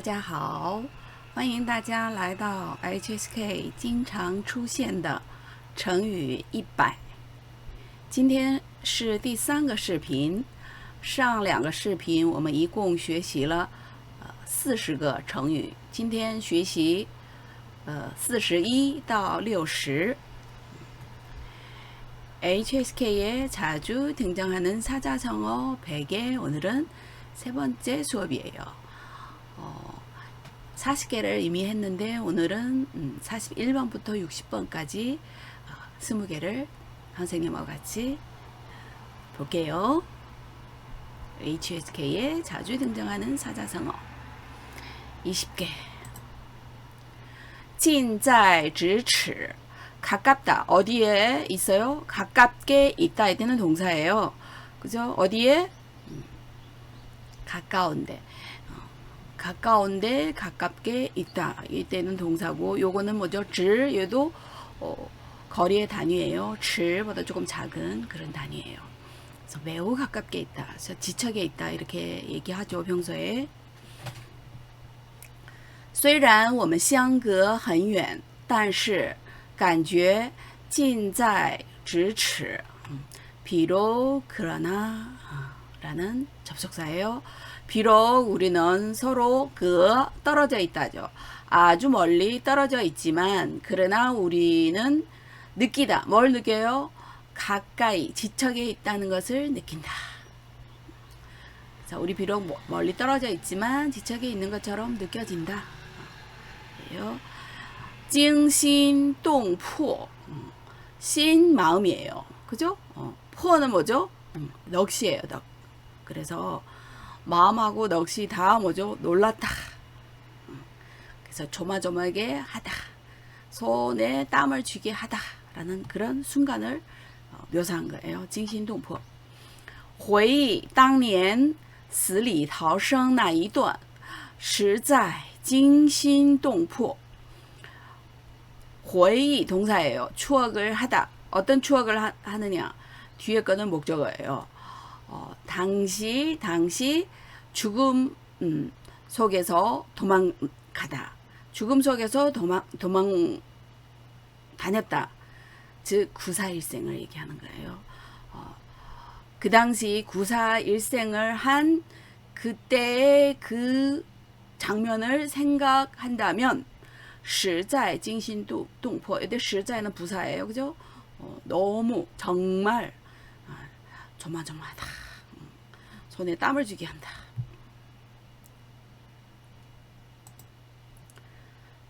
大家好，欢迎大家来到 HSK 经常出现的成语一百。今天是第三个视频，上两个视频我们一共学习了呃四十个成语，今天学习呃四十一到六十。HSK에 자주 등장하는 사자성어 100의 오늘은 세 번째 수업이에요. 어, 40개를 이미 했는데 오늘은 음, 41번부터 60번까지 어, 20개를 선생님과 같이 볼게요. HSK에 자주 등장하는 사자성어 20개 近在咫尺 가깝다. 어디에 있어요? 가깝게 있다. 이때는 동사예요. 그죠? 어디에? 음, 가까운데. 어, 가까운데 가깝게 있다. 이때는 동사고 요거는 뭐죠? 질 얘도 어, 거리의 단위예요. 질보다 조금 작은 그런 단위예요. 그래서 매우 가깝게 있다. 그래서 지척에 있다. 이렇게 얘기하죠. 평소에. 虽然我们相隔很远，但是感觉近在咫尺. 비록 그러나 라는 접속사예요. 비록 우리는 서로 그 떨어져 있다죠. 아주 멀리 떨어져 있지만 그러나 우리는 느끼다. 뭘 느껴요? 가까이 지척에 있다는 것을 느낀다. 자, 우리 비록 뭐, 멀리 떨어져 있지만 지척에 있는 것처럼 느껴진다. 요. 찡신동포. 음, 신 마음이에요. 그죠? 어, 포는 뭐죠? 음, 넋이에요, 넋. 그래서 마음하고 넋이 다 뭐죠? 놀랐다. 음, 그래서 조마조마하게 하다. 손에 땀을 쥐게 하다. 라는 그런 순간을 어, 묘사한 거예요. 징신동포. 回忆当年死里逃生那一段实在惊心动魄 回忆 동사예요. 추억을 하다. 어떤 추억을 하, 느냐 뒤에 거는 목적어예요. 어, 당시 당시 죽음 음, 속에서 도망가다 죽음 속에서 도망 도망 다녔다 즉 구사일생을 얘기하는 거예요. 어, 그 당시 구사일생을 한 그때의 그 장면을 생각한다면 실제 진신도 동포 이때 실제는 부사예요, 그죠? 어, 너무 정말 아, 조마조마하다. 음, 손에 땀을 쥐게 한다.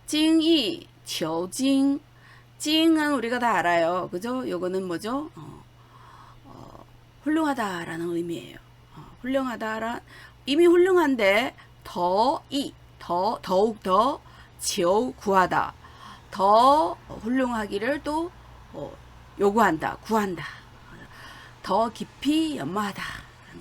징이, 求징. 징은 우리가 다 알아요. 그죠? 요거는 뭐죠? 어, 어, 훌륭하다라는 의미예요. 어, 훌륭하다라 이미 훌륭한데 더 이, 더 더욱 더 지어 구하다. 더 훌륭하기를 또 어, 요구한다, 구한다. 더 깊이 연마하다. 라는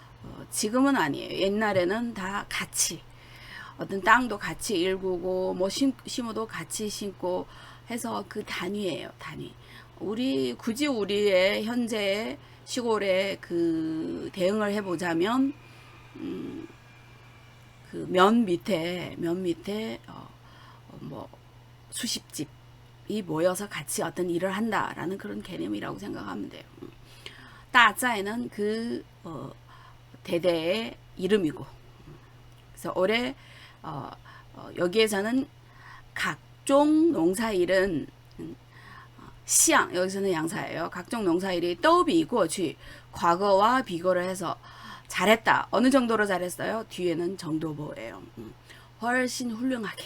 지금은 아니에요. 옛날에는 다 같이 어떤 땅도 같이 일구고 뭐 심, 심어도 같이 심고 해서 그 단위예요. 단위. 우리 굳이 우리의 현재 시골에 그 대응을 해보자면 음, 그 면 밑에 면 밑에 어, 뭐 수십 집이 모여서 같이 어떤 일을 한다라는 그런 개념이라고 생각하면 돼요. 따자에는 그 어, 대대의 이름이고 그래서 올해 어, 어, 여기에서는 각종 농사일은 시양 여기서는 양사예요. 각종 농사일이 떠비고去 과거와 비교를 해서 잘했다. 어느 정도로 잘했어요? 뒤에는 정도보예요. 음, 훨씬 훌륭하게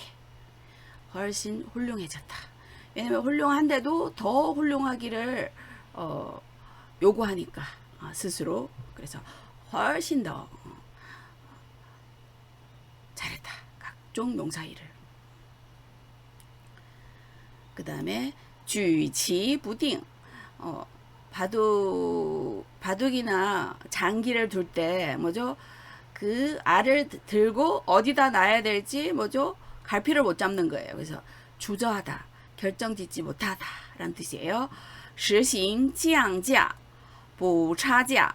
훨씬 훌륭해졌다. 왜냐면 훌륭한데도 더 훌륭하기를 어, 요구하니까 어, 스스로 그래서 훨씬 더 어, 잘했다. 각종 농사일을 그 다음에 举棋不定. 어, 바둑, 바둑이나 장기를 둘 때, 뭐죠? 그 알을 들고 어디다 놔야 될지, 뭐죠? 갈피를 못 잡는 거예요. 그래서 주저하다, 결정 짓지 못하다, 라는 뜻이에요. 实行降价,补差价,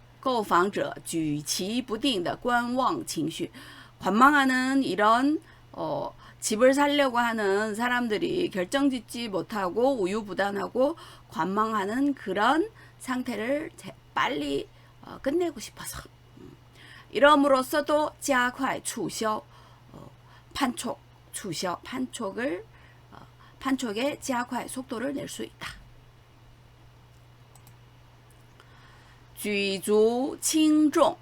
购房者举棋不定的观望情绪 관망하는 이런 어, 집을 살려고 하는 사람들이 결정짓지 못하고 우유부단하고 관망하는 그런 상태를 제- 빨리 어, 끝내고 싶어서 음. 이럼으로써도 加快促销 어, 판촉 추销 판촉을 어, 판촉에 加快 속도를 낼 수 있다. 举足轻重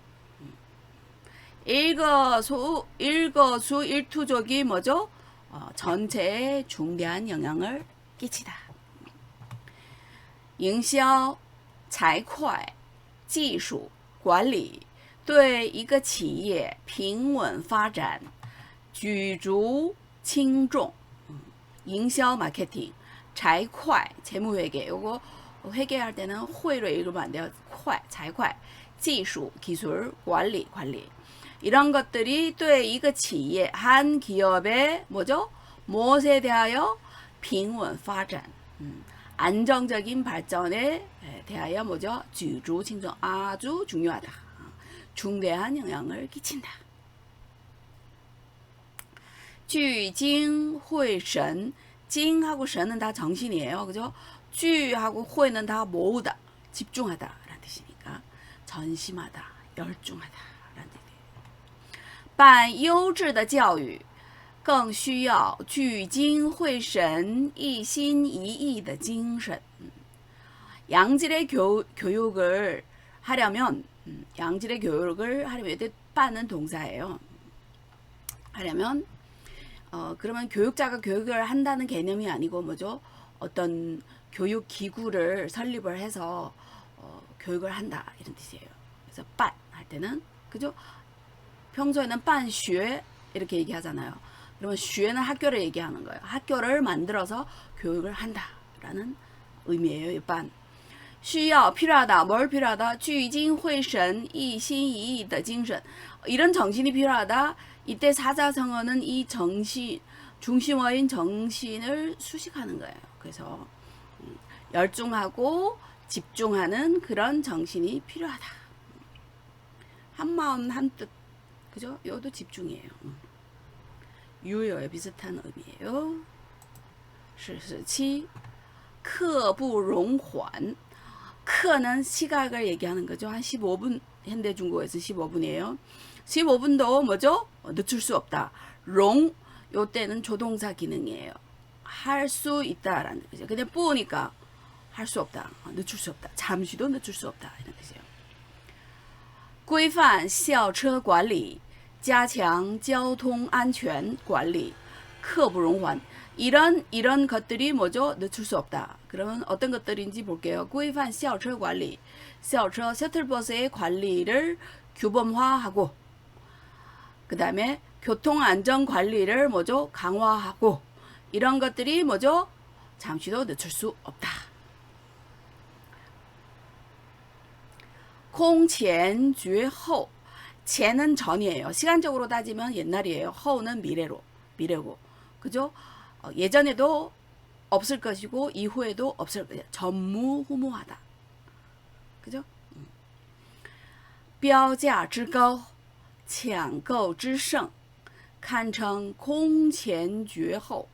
일거수 일거수 일투족이 뭐죠? 어, 전체에 중대한 영향을 끼치다. 营销、财会、技术、管理对一个企业平稳发展举足轻重。嗯营销 마케팅, 财会 재무회계 요거 회계할 때는 회로 읽으면 안 돼요. 会, 财会, 技术 기술, 管理 관리. 이런 것들이 또 이거 企业 한 기업의 뭐죠? 무엇에 대하여 빙원发展 음, 안정적인 발전에 대하여 뭐죠? 举足 轻重 아주 중요하다. 어, 중대한 영향을 끼친다. 聚精会神, 징하고神은 다 정신이에요. 그죠? 聚하고 회는 다 모으다, 집중하다라는 뜻이니까 전심하다, 열중하다. 办优质的教育，更需要聚精会神、一心一意的精神。음. 양질의 교, 교육을 하려면 음, 양질의 교육을 하려면 이때 빠는 동사예요. 하려면 어, 그러면 교육자가 교육을 한다는 개념이 아니고 뭐죠? 어떤 교육 기구를 설립을 해서 어, 교육을 한다 이런 뜻이에요. 그래서 빤할 때는 그죠? 평소에는 빤学 이렇게 얘기하잖아요. 그러면 学는 학교를 얘기하는 거예요. 학교를 만들어서 교육을 한다라는 의미예요. 이 빤. 需要 필요하다. 뭘 필요하다? 聚精会神,一心一意的精神. 이런 정신이 필요하다. 이때 사자성어는 이 정신 중심어인 정신을 수식하는 거예요. 그래서 음, 열중하고 집중하는 그런 정신이 필요하다. 한마음 한뜻. 그죠? 이것도 집중이에요. 유효에 비슷한 의미예요. 47.刻부롱환. 크는 시각을 얘기하는 거죠. 한 15분 현대 중국에서 15분이에요. 15분도 뭐죠? 늦출 수 없다. 롱 요때는 조동사 기능이에요. 할 수 있다라는 거죠. 근데 뿌니까 할 수 없다. 어, 늦출 수 없다. 잠시도 늦출 수 없다. 이런 뜻이에요. 规范校车管理，加强交通安全管理，刻不容缓。 이런 이런 것들이 뭐죠? 늦출 수 없다. 그러면 어떤 것들인지 볼게요. 规范校车管理, 校车 셔틀버스의 관리를 규범화하고 그다음에 교통 안전 관리를 뭐죠? 강화하고 이런 것들이 뭐죠? 잠시도 늦출 수 없다. 空前 绝后 前은 전이에요. 시간적으로 따지면 옛날이에요. 허우는 미래로 미래고 그죠? 어, 예전에도 없을 것이고 이후에도 없을 거예요. 전무후무하다. 그죠? 음. 标价之高,抢购之盛,堪称空前绝后.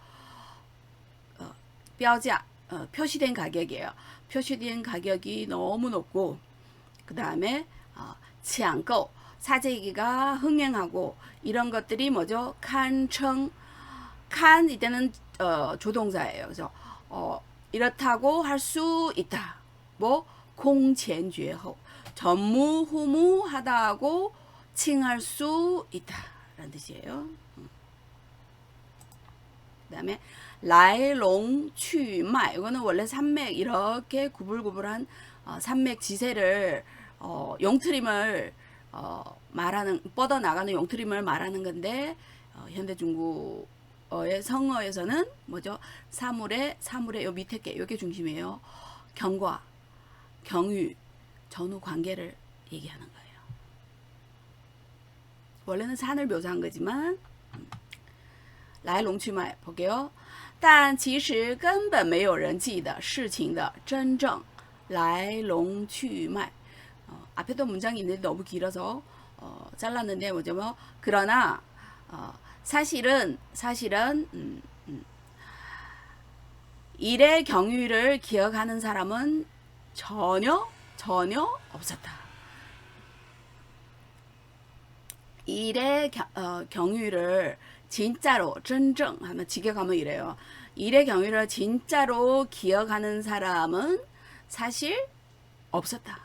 어, 标价, 어, 표시된 가격이에요. 표시된 가격이 너무 높고 그 다음에 어, 抢购, 사재기가 흥행하고 이런 것들이 뭐죠? 칸청 칸 이때는 어, 조동사예요. 그래서 어, 이렇다고 할 수 있다. 뭐 공첸죄호 전무후무하다고 칭할 수 있다 라는 뜻이에요. 그다음에 라이롱 취마 이거는 원래 산맥 이렇게 구불구불한 어, 산맥 지세를 어, 용트림을 어, 말하는 뻗어 나가는 용트림을 말하는 건데 어, 현대 중국어의 성어에서는 뭐죠? 사물의 사물의 요 밑에 게 요게 중심이에요. 경과, 경유, 전후 관계를 얘기하는 거예요. 원래는 산을 묘사한 거지만 来龙去脉 볼게요. 但其实根本没有人记得事情的真正来龙去脉. 어, 앞에도 문장이 있는데 너무 길어서 어, 잘랐는데 뭐죠? 뭐 그러나 어, 사실은 사실은 음, 음, 일의 경위를 기억하는 사람은 전혀 전혀 없었다. 일의 겨, 어, 경위를 진짜로 真正 하면 직역하면 이래요. 일의 경위를 진짜로 기억하는 사람은 사실 없었다.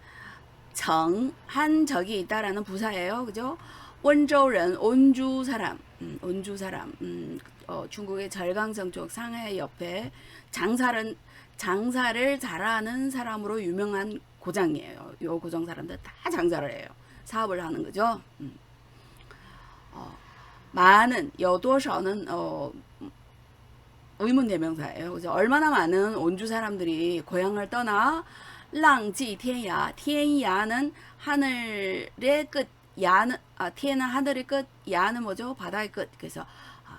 정, 한 적이 있다라는 부사예요. 그죠? 원州人, 온주 사람, 음, 온주 사람, 음, 어, 중국의 절강성 쪽 상해 옆에 장사를, 장사를 잘하는 사람으로 유명한 고장이에요. 요 고장 사람들 다 장사를 해요. 사업을 하는 거죠. 음. 어, 많은, 여도서는, 어, 의문 대명사예요. 그죠? 얼마나 많은 온주 사람들이 고향을 떠나 랑지天涯, 天涯는 하늘의 끝, 야는 아,天은 하늘의 끝, 야는 뭐죠? 바다의 끝. 그래서 아,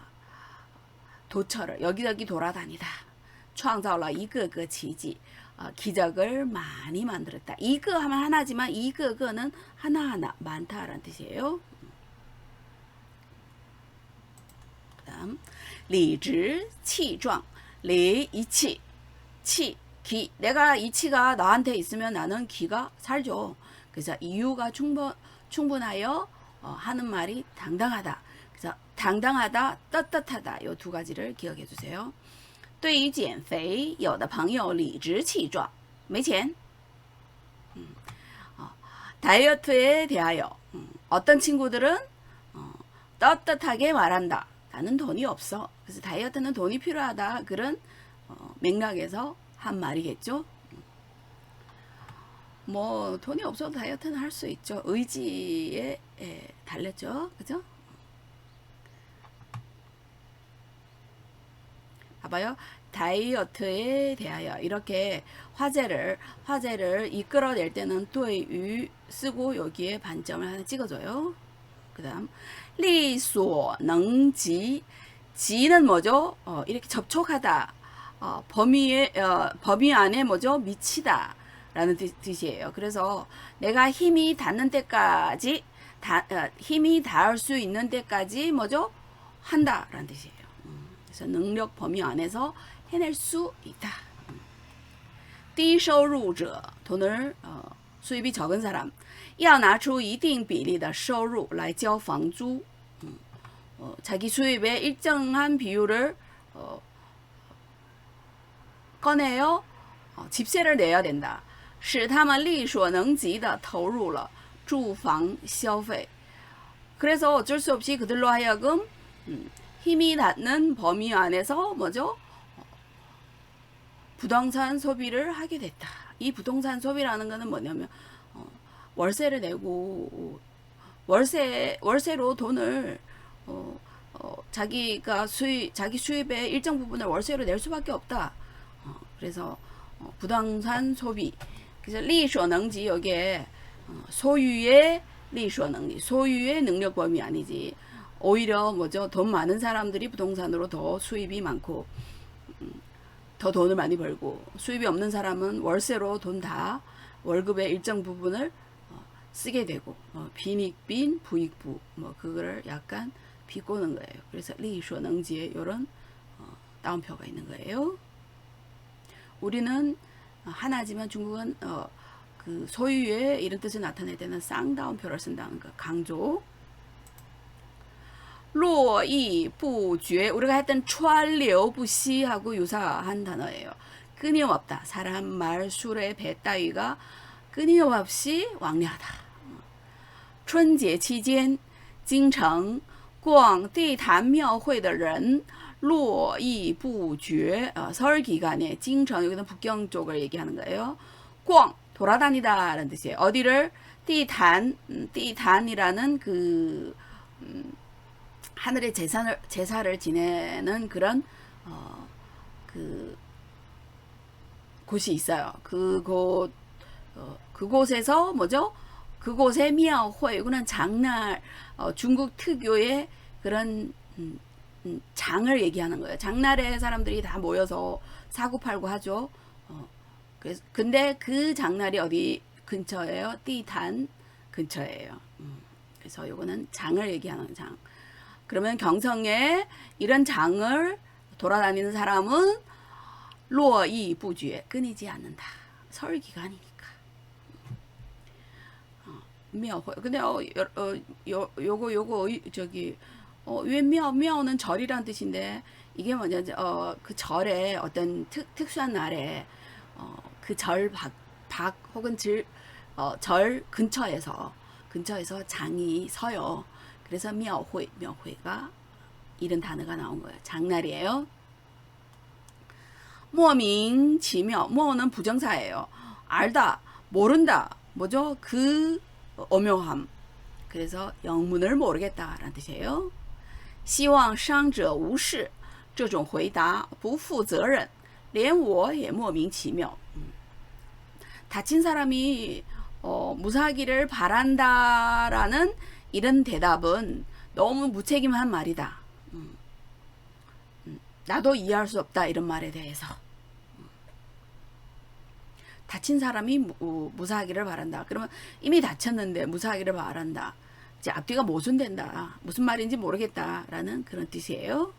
도처를 여기저기 돌아다니다. 创造了一个个奇迹. 어, 기적을 많이 만들었다. 이거 하면 하나지만 이거 그는 하나하나 많다라는 뜻이에요. 그다음 리즈 치壮 리 이치 치 기. 내가 이치가 나한테 있으면 나는 기가 살죠. 그래서 이유가 충분 충분하여 어, 하는 말이 당당하다. 그래서 당당하다, 떳떳하다 이 두 가지를 기억해 주세요. 对于减肥，有的朋友理直气壮，没钱。 음, 어, 다이어트에 대하여 음, 어떤 친구들은 어, 떳떳하게 말한다. 나는 돈이 없어. 그래서 다이어트는 돈이 필요하다. 그런 어, 맥락에서 한 말이겠죠. 뭐 돈이 없어도 다이어트는 할 수 있죠. 의지에 예, 달렸죠. 그죠? 봐봐요. 다이어트에 대하여 이렇게 화제를 화제를 이끌어낼 때는 对于 쓰고 여기에 반점을 하나 찍어줘요. 그다음 리소 능지 지는 뭐죠? 어, 이렇게 접촉하다. 어, 범위에 어, 범위 안에 뭐죠? 미치다. 라는 뜻, 뜻이에요. 그래서 내가 힘이 닿는 때까지 다, 어, 힘이 닿을 수 있는 때까지 뭐죠? 한다라는 뜻이에요. 그래서 능력 범위 안에서 해낼 수 있다. 低收入者 돈을 어, 수입이 적은 사람 要拿出一定比例的收入来交房租 음, 어, 자기 수입의 일정한 비율을 어, 꺼내요 어, 집세를 내야 된다 使他们力所能及的投入了住房消费 그래서 어쩔 수 없이 그들로 하여금 음, 힘이 닿는 범위 안에서 뭐죠? 부동산 소비를 하게 됐다. 이 부동산 소비라는 것은 뭐냐면 어, 월세를 내고 월세 월세로 돈을 어, 어, 자기가 수입 자기 수입의 일정 부분을 월세로 낼 수밖에 없다. 어, 그래서 어, 부동산 소비 그래서 리소능지 여기에 어, 소유의 리소능리 소유의 능력 범위 아니지. 오히려 뭐죠 돈 많은 사람들이 부동산으로 더 수입이 많고 음, 더 돈을 많이 벌고 수입이 없는 사람은 월세로 돈 다 월급의 일정 부분을 어, 쓰게 되고 어, 빈익빈 부익부 뭐 그거를 약간 비꼬는 거예요. 그래서 리쇼능지에 이런 어, 따옴표가 있는 거예요. 우리는 어, 하나지만 중국은 어, 그 소유의 이런 뜻을 나타낼 때는 쌍다운표를 쓴다는 거 강조. 络绎不绝 우리가 했던 川流不息하고 유사한 단어예요. 끊임없다. 사람, 말, 술의 배 따위가 끊임없이 왕래하다. 春节期间，京城逛地坛庙会的人 络绎不绝. 어, 설 기간에京城 여기는 북경 쪽을 얘기하는 거예요. 逛 돌아다니다라는 뜻이에요. 어디를 띠단 음, 띠단이라는 그 음, 하늘의 제사를 제사를 지내는 그런 어, 그 곳이 있어요. 그곳 어, 그곳에서 뭐죠? 그곳의 미야회 이거는 장날 어, 중국 특유의 그런 음, 음, 장을 얘기하는 거예요. 장날에 사람들이 다 모여서 사고 팔고 하죠. 어, 그래서 근데 그 장날이 어디 근처예요? 띠단 근처예요. 음, 그래서 요거는 장을 얘기하는 장. 그러면 경성에 이런 장을 돌아다니는 사람은 로이 부주에 끊이지 않는다. 설 기간이니까. 어, 묘회. 근데 어, 요, 어, 요 요거 요거 의- 저기 어, 왜미어 미어는 절이란 뜻인데 이게 뭐냐 어, 그 절에 어떤 특, 특수한 날에 어, 그절 밖, 밖 혹은 절어절 근처에서 근처에서 장이 서요. 그래서 묘회 묘회가 이런 단어가 나온 거예요. 장날이에요. 모밍지묘 모는 부정사예요. 알다 모른다 뭐죠? 그 오묘함. 그래서 영문을 모르겠다라는 뜻이에요. 希望伤者无事.这种回答不负责任.连我也莫名其妙. 음. 다친 사람이 어, 무사하기를 바란다라는 이런 대답은 너무 무책임한 말이다. 음. 음, 나도 이해할 수 없다 이런 말에 대해서 음. 다친 사람이 무, 무사하기를 바란다. 그러면 이미 다쳤는데 무사하기를 바란다. 이제 앞뒤가 모순된다. 무슨 말인지 모르겠다라는 그런 뜻이에요.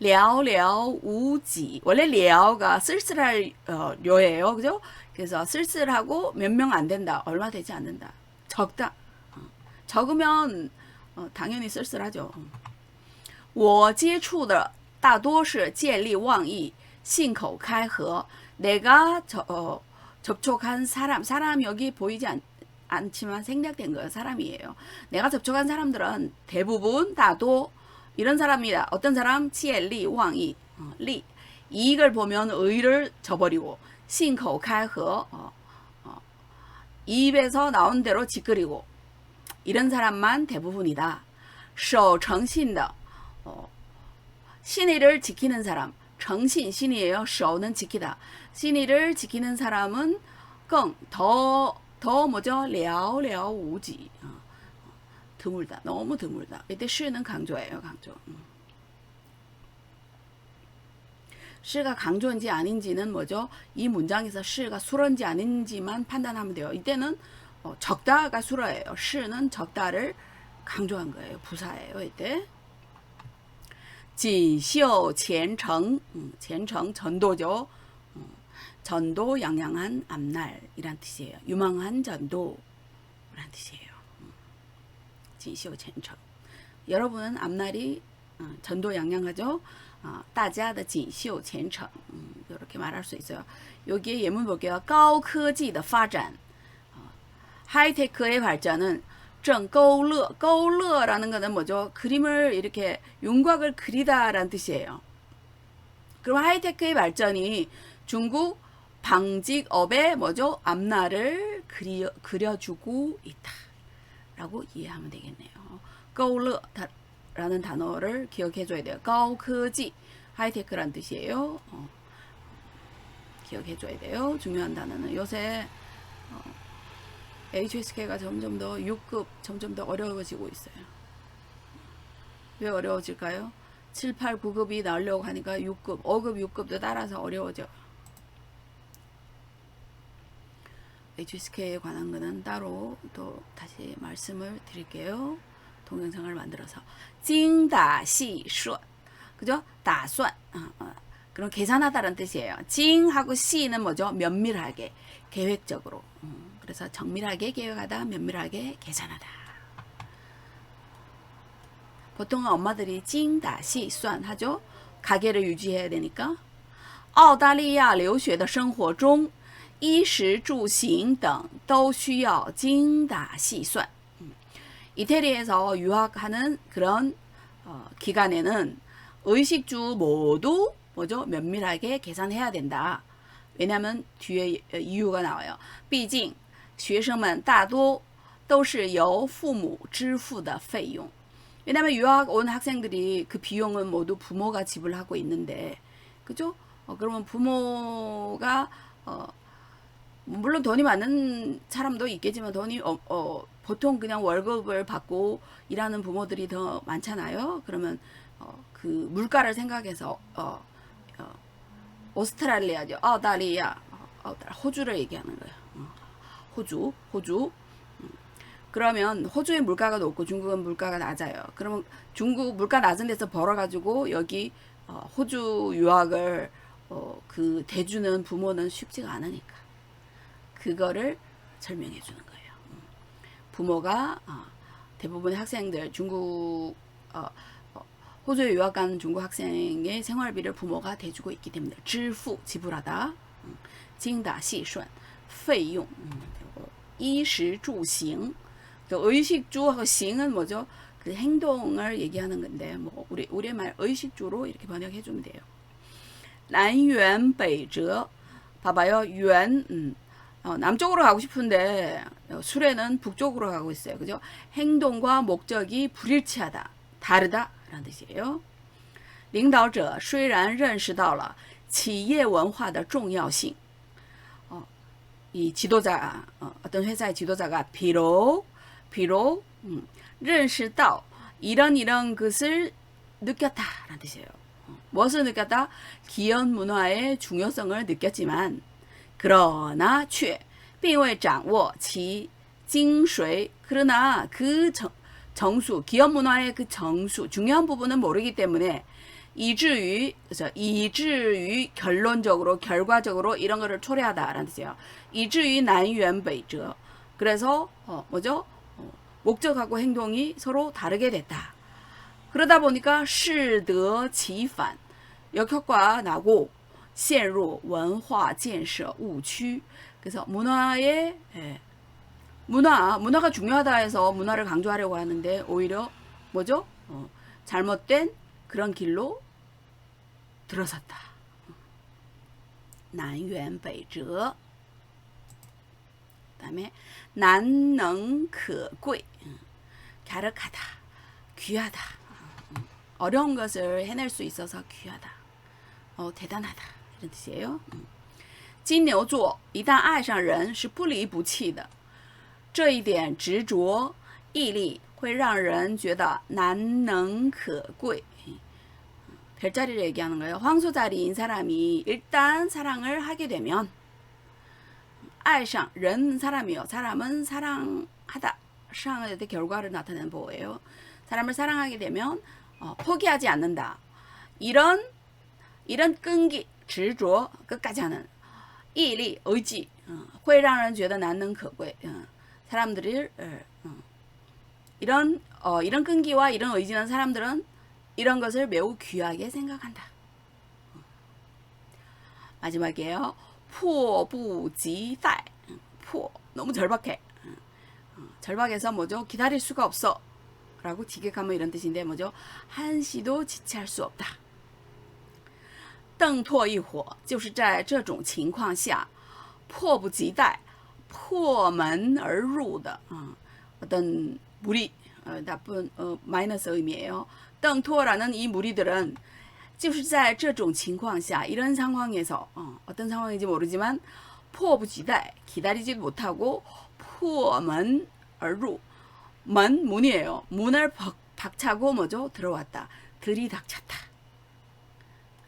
寥寥无几 원래 寥가 쓸쓸할 어, 료예요. 그죠? 그래서 쓸쓸하고 몇 명 안 된다. 얼마 되지 않는다. 적다. 어, 적으면 어, 당연히 쓸쓸하죠. 我接触的大多是见利忘义,信口开河. 내가 저, 어, 접촉한 사람, 사람 여기 보이지 않, 않지만 생략된 거예요. 사람이에요. 내가 접촉한 사람들은 대부분 다도 이런 사람이다. 어떤 사람? 치엘리 왕이 어, 리 이익을 보면 의를 저버리고 신口开河 어, 어, 입에서 나온 대로 짓거리고 이런 사람만 대부분이다. 守诚信的 어, 신의를 지키는 사람 정신 신이에요. 守는 지키다. 신의를 지키는 사람은 更더 더 뭐죠? 寥寥无几 어, 드물다. 너무 드물다. 이때 시는 강조예요. 강조. 음. 시가 강조인지 아닌지는 뭐죠? 이 문장에서 시가 수런지 아닌지만 판단하면 돼요. 이때는 어, 적다가 수러예요. 시는 적다를 강조한 거예요. 부사예요. 이때. 锦绣前程, 음, 前程 전도죠. 음, 전도 양양한 앞날이란 뜻이에요. 유망한 전도란 뜻이에요. 锦绣前程. 여러분은 앞날이 어, 전도 양양하죠. 어, 大家的锦绣前程 음, 이렇게 말할 수 있어요. 여기에 예문 볼게요. 高科技的发展 어, 하이테크의 발전은 正勾勒 勾勒라는 거는 뭐죠? 그림을 이렇게 윤곽을 그리다라는 뜻이에요. 그럼 하이테크의 발전이 중국 방직업의 뭐죠? 앞날을 그려, 그려주고 있다. 라고 이해하면 되겠네요. 거울러라는 단어를 기억해줘야 돼요. 거크지 하이테크란 뜻이에요. 어, 기억해줘야 돼요. 중요한 단어는 요새 어, HSK가 점점 더 6급 점점 더 어려워지고 있어요. 왜 어려워질까요? 7, 8, 9급이 나오려고 하니까 6급, 5급, 6급도 따라서 어려워져요. HSK에 관한 거는 따로 또 다시 말씀을 드릴게요. 동영상을 만들어서 精打细算 그죠? 打算 어, 어. 그럼 계산하다라는 뜻이에요. 精하고 细는 뭐죠? 면밀하게 계획적으로 음, 그래서 정밀하게 계획하다 면밀하게 계산하다. 보통은 엄마들이 精打细算 하죠. 가게를 유지해야 되니까. 澳大利亚留学的生活中， 衣食住行等都需要精打细算。 이태리에서 유학하는 그런 어, 기간에는 의식주 모두 뭐죠? 면밀하게 계산해야 된다. 왜냐하면 뒤에 이유가 나와요. 毕竟学生们大多都是由父母支付的费用. 왜냐하면 유학 온 학생들이 그 비용은 모두 부모가 지불하고 있는데, 그죠? 어, 그러면 부모가 어, 물론 돈이 많은 사람도 있겠지만 돈이 어, 어, 보통 그냥 월급을 받고 일하는 부모들이 더 많잖아요. 그러면 어, 그 물가를 생각해서 어, 어, 오스트랄리아죠. 아다리아, 어, 어, 어 호주를 얘기하는 거예요. 어, 호주, 호주. 음. 그러면 호주의 물가가 높고 중국은 물가가 낮아요. 그러면 중국 물가 낮은 데서 벌어가지고 여기 어, 호주 유학을 어, 그 대주는 부모는 쉽지가 않으니까. 그거를 설명해 주는 거예요. 음. 부모가 어, 대부분의 학생들 중국 어, 어, 호주에 유학 간 중국 학생의 생활비를 부모가 대주고 있기 때문에 支付 지불하다, 음, 精打细算费用, 음, 그리고 衣食住行, 그 의식주하고 싱은 뭐죠? 그 행동을 얘기하는 건데 뭐 우리 우리말 의식주로 이렇게 번역해 주면 돼요. 南辕北辙, 봐봐요. 原, 음, 어, 남쪽으로 가고 싶은데 어, 수레는 북쪽으로 가고 있어요. 그죠? 행동과 목적이 불일치하다, 다르다라는 뜻이에요. 领导者虽然认识到了企业文化的重要性, 어, 이 지도자 어, 어떤 회사의 지도자가 비록 비록 음, 认识到 이런 이런 것을 느꼈다라는 뜻이에요. 어, 무엇을 느꼈다? 기업 문화의 중요성을 느꼈지만 그러나 却并未掌握其精髓. 그러나 그 정, 정수, 기업 문화의 그 정수, 중요한 부분은 모르기 때문에 이至于, 그래서 이至于결론적으로, 결과적으로 이런 거를 초래하다라는 뜻이에요. 이至于南辕北辙. 그래서 어, 뭐죠? 어, 목적하고 행동이 서로 다르게 됐다. 그러다 보니까 适得其反, 역효과 나고 陷入文化建设误区. 그래서 문화의 예, 문화 문화가 중요하다 해서 문화를 강조하려고 하는데 오히려 뭐죠? 어, 잘못된 그런 길로 들어섰다.南辕北辙. 그다음에 난능可贵. 갸륵하다. 귀하다. 어려운 것을 해낼 수 있어서 귀하다. 어, 대단하다. 이런 뜻이에요. 金牛座一旦爱上人是不离不弃的，这一点执着毅力会让人觉得难能可贵。 별자리를 얘기하는 거예요. 황소자리인 사람이 일단 사랑을 하게 되면 爱上 ren 사람이요. 사람은 사랑하다. 상의 결과를 나타내는 보호예요. 사람을 사랑하게 되면 어, 포기하지 않는다. 이런 이런 끈기, 执着 끝까지 하는 毅力, 의지, 어, 会让人觉得难能可贵. 어, 사람들을 어, 어, 이런 어, 이런 끈기와 이런 의지는 사람들은 이런 것을 매우 귀하게 생각한다. 어. 마지막이에요. 迫不及待. 迫 너무 절박해. 어, 절박해서 뭐죠? 기다릴 수가 없어. 라고 지객하면 이런 뜻인데 뭐죠? 한시도 지체할 수 없다. 邓拓一伙就是在这种情况下迫不及待破门而入的 어, 어떤 무리 어, 나쁜 어, 마이너스 의미예요. 邓拓라는 이 무리들은 就是在这种情况下 이런 상황에서 어, 어떤 상황인지 모르지만 迫不及待 기다리지 못하고 破门而入 문 문이에요. 문을 박, 박차고 뭐죠? 들어왔다. 들이닥쳤다.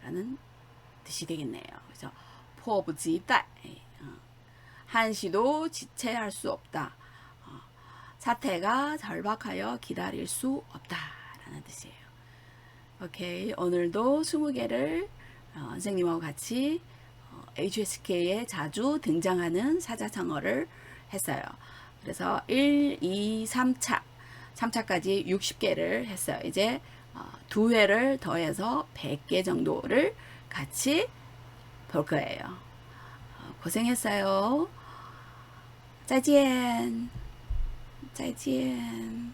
라는 뜻이 되겠네요. 그래서 포부지달 어, 한시도 지체할 수 없다. 어, 사태가 절박하여 기다릴 수 없다라는 뜻이에요. 오케이 오늘도 20개를 어, 선생님하고 같이 어, HSK에 자주 등장하는 사자성어를 했어요. 그래서 1, 2, 3차 3차까지 60개를 했어요. 이제 어, 두 회를 더해서 100개 정도를 같이 볼 거예요. 어, 고생했어요. 再见.再见.